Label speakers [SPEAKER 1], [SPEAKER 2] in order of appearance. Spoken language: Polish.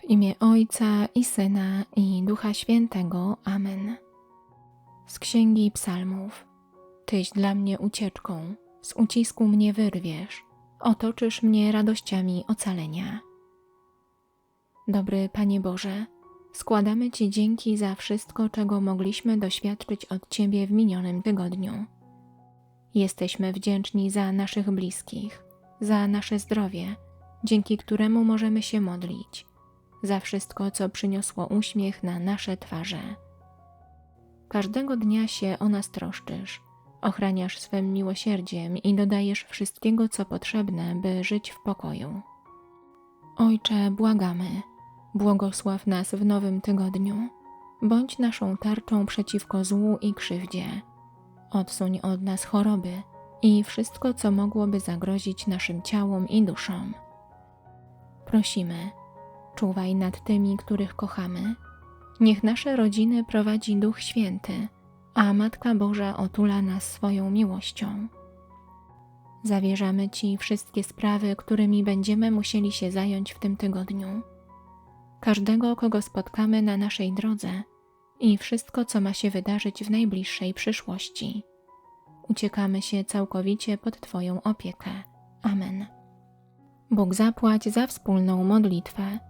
[SPEAKER 1] W imię Ojca i Syna i Ducha Świętego. Amen. Z Księgi Psalmów. Tyś dla mnie ucieczką, z ucisku mnie wyrwiesz, otoczysz mnie radościami ocalenia. Dobry Panie Boże, składamy Ci dzięki za wszystko, czego mogliśmy doświadczyć od Ciebie w minionym tygodniu. Jesteśmy wdzięczni za naszych bliskich, za nasze zdrowie, dzięki któremu możemy się modlić, za wszystko, co przyniosło uśmiech na nasze twarze. Każdego dnia się o nas troszczysz, ochraniasz swym miłosierdziem i dodajesz wszystkiego, co potrzebne, by żyć w pokoju. Ojcze, błagamy, błogosław nas w nowym tygodniu. Bądź naszą tarczą przeciwko złu i krzywdzie. Odsuń od nas choroby i wszystko, co mogłoby zagrozić naszym ciałom i duszom. Prosimy, czuwaj nad tymi, których kochamy. Niech nasze rodziny prowadzi Duch Święty, a Matka Boża otula nas swoją miłością. Zawierzamy Ci wszystkie sprawy, którymi będziemy musieli się zająć w tym tygodniu. Każdego, kogo spotkamy na naszej drodze i wszystko, co ma się wydarzyć w najbliższej przyszłości. Uciekamy się całkowicie pod Twoją opiekę. Amen. Bóg zapłać za wspólną modlitwę.